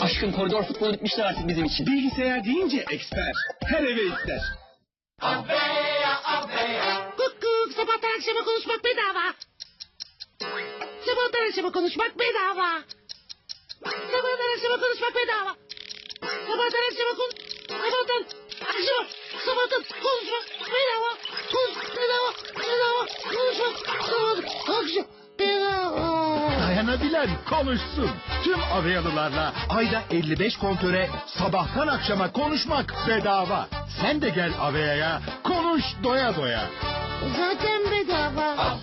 aşkım koridor futbolu bitmiştir artık bizim için. Bilgisayar deyince eksper. Her eve ister. Kuk sabahtan akşama konuşmak bedava. Sabahtan akşama konuşmak bedava. Sabahtan akşama konuşmak bedava. Sabahtan akşama kon... Sabahtan akşama... Sabahtan konuşmak bedava. Konuş bedava. Bedava. Dayanabilen konuşsun. Tüm Avyalılarla ayda 55 kontöre sabahtan akşama konuşmak bedava. Sen de gel Avea'ya konuş doya doya. Zaten bedava.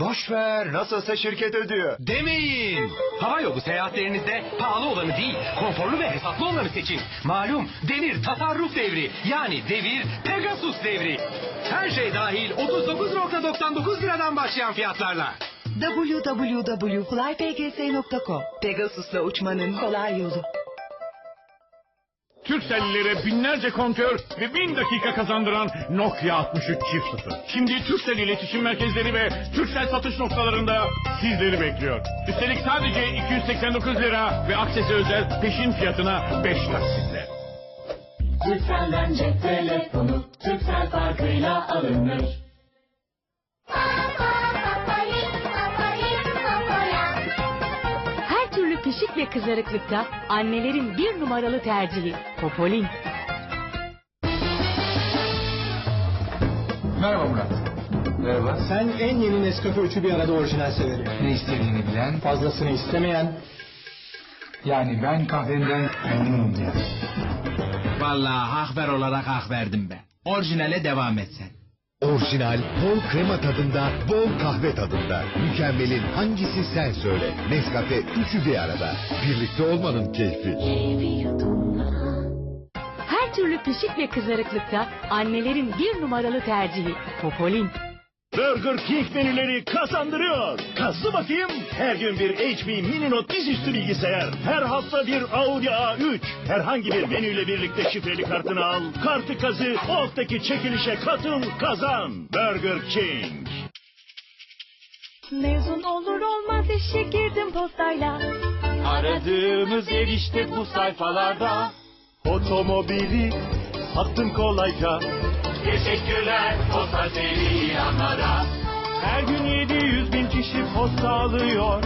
Boş ver nasılsa şirket ödüyor. Demeyin. Hava yolu seyahatlerinizde pahalı olanı değil, konforlu ve hesaplı olanı seçin. Malum devir tasarruf devri. Yani devir Pegasus devri. Her şey dahil 39.99 liradan başlayan fiyatlarla. www.flypgs.com Pegasus'la uçmanın kolay yolu. Türkcellilere binlerce kontör ve bin dakika kazandıran Nokia 63 çift sıfır. Şimdi Türkcell iletişim merkezleri ve Türkcell satış noktalarında sizleri bekliyor. Üstelik sadece 289 lira ve aksesi özel peşin fiyatına 5 taksitle. Türkcell'den cep telefonu Türksel farkıyla alınır. Pişik ve kızarıklıkta annelerin bir numaralı tercihi Popolin. Merhaba Murat. Merhaba. Sen en yeni Nescafe üçü bir arada orijinal severim. Ne istediğini bilen, Fazlasını istemeyen. yani ben kahvenden memnunum diye. Vallahi hak ver olarak hak verdim ben. Orijinale devam et sen. Orijinal, bol krema tadında, bol kahve tadında. Mükemmelin hangisi sen söyle. Nescafe üçü bir arada. Birlikte olmanın keyfi. Her türlü pişik ve kızarıklıkta annelerin bir numaralı tercihi Popolin. Burger King menüleri kazandırıyor. Kazı bakayım. Her gün bir HP Mini Note dizüstü bilgisayar. Her hafta bir Audi A3. Herhangi bir menüyle birlikte şifreli kartını al. Kartı kazı, o haftaki çekilişe katıl, kazan. Burger King. Mezun olur olmaz işe girdim postayla. Aradığımız ev işte bu sayfalarda. Otomobili sattım kolayca. Teşekkürler posta seri ilanlara. Her gün 700 bin kişi posta alıyor.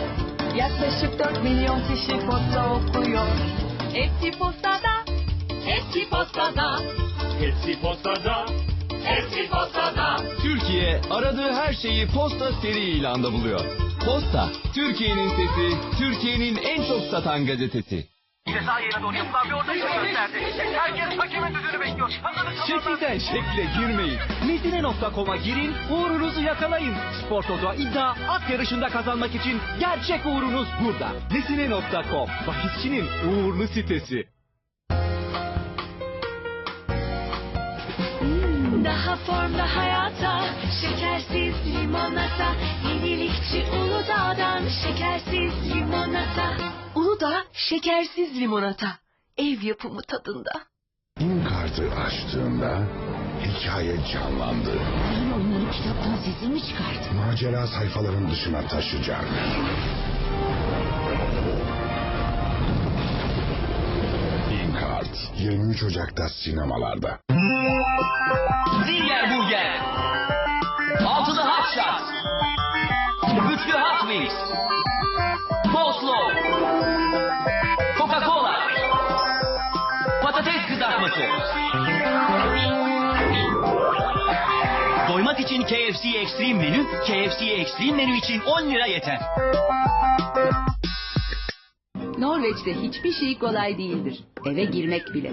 Yaklaşık 4 milyon kişi posta okuyor. Hepsi postada. Hepsi postada, Hepsi postada. hepsi postada. Türkiye aradığı her şeyi Posta seri ilanda buluyor. Posta, Türkiye'nin sesi, Türkiye'nin en çok satan gazetesi. Şekilden şekle girmeyin. Nesine.com'a girin, uğrunuzu yakalayın. Spor Toto iddia at yarışında kazanmak için gerçek uğrunuz burada. Nesine.com, bahisçinin uğurlu sitesi. Daha formda hayata, şekersiz limonata, yenilikçi Uludağ'dan şekersiz limonata. Uludağ şekersiz limonata. Ev yapımı tadında. Kartı açtığında hikaye canlandı. Yine onları kitaptan sesini mi çıkardın? Macera sayfaların dışına taşıyacak. Bin kart 23 Ocak'ta sinemalarda. Zinger Burger. Altılı Hot Shot. Güçlü Hot Wheels. Kızartması. Doymak için KFC Extreme menü, KFC Extreme menü için 10 lira yeter. Norveç'te hiçbir şey kolay değildir. Eve girmek bile.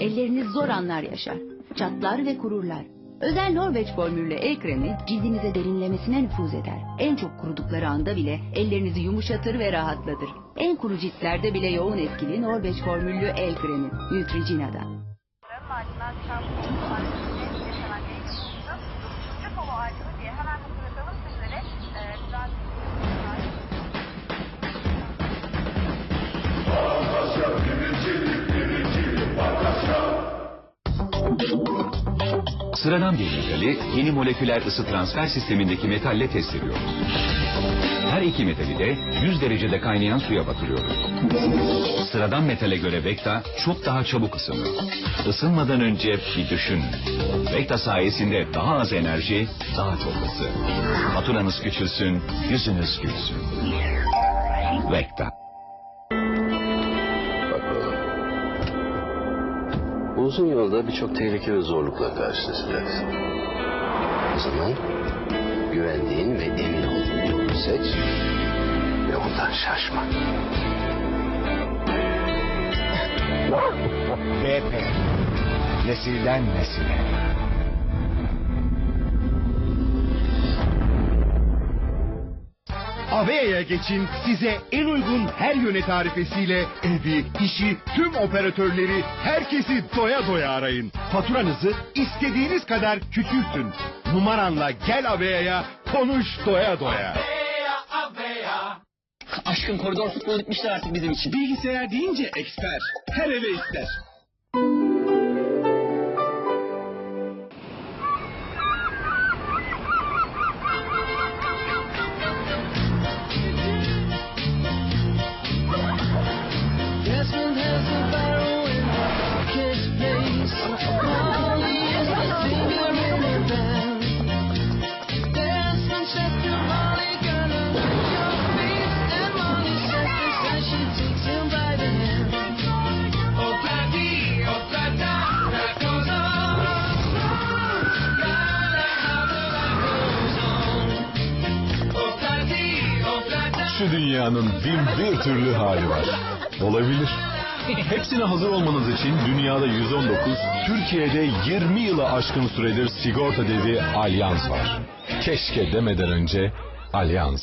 Elleriniz zor anlar yaşar. Çatlar ve kururlar. Özel Norveç formüllü el kremi cildinize derinlemesine nüfuz eder. En çok kurudukları anda bile ellerinizi yumuşatır ve rahatlatır. En kuru ciltlerde bile yoğun etkili Norveç formüllü el kremi Neutrogena'dan. Sıradan bir metali yeni moleküler ısı transfer sistemindeki metalle test ediyoruz. Her iki metali de 100 derecede kaynayan suya batırıyoruz. Sıradan metale göre Vekta çok daha çabuk ısınır. Isınmadan önce bir düşün. Vekta sayesinde daha az enerji, daha çok ısı. Faturanız küçülsün, yüzünüz gülsün. Vekta. Uzun yolda birçok tehlike ve zorlukla karşılaşacaksın. O zaman güvendiğin ve emin şaşma. BP. Nesilden nesile. Avea'ya geçin size en uygun her yöne tarifesiyle evi, işi, tüm operatörleri, herkesi doya doya arayın. Faturanızı istediğiniz kadar küçültün. Numaranla gel Avea'ya konuş doya doya. Aşkım koridor futbolu bitmiştir artık bizim için. Bilgisayar deyince eksper. Her eve ister. Dünyanın bin bir türlü hali var. Olabilir. Hepsine hazır olmanız için dünyada 119, Türkiye'de 20 yılı aşkın süredir sigorta devi Alyans var. Keşke demeden önce Alyans.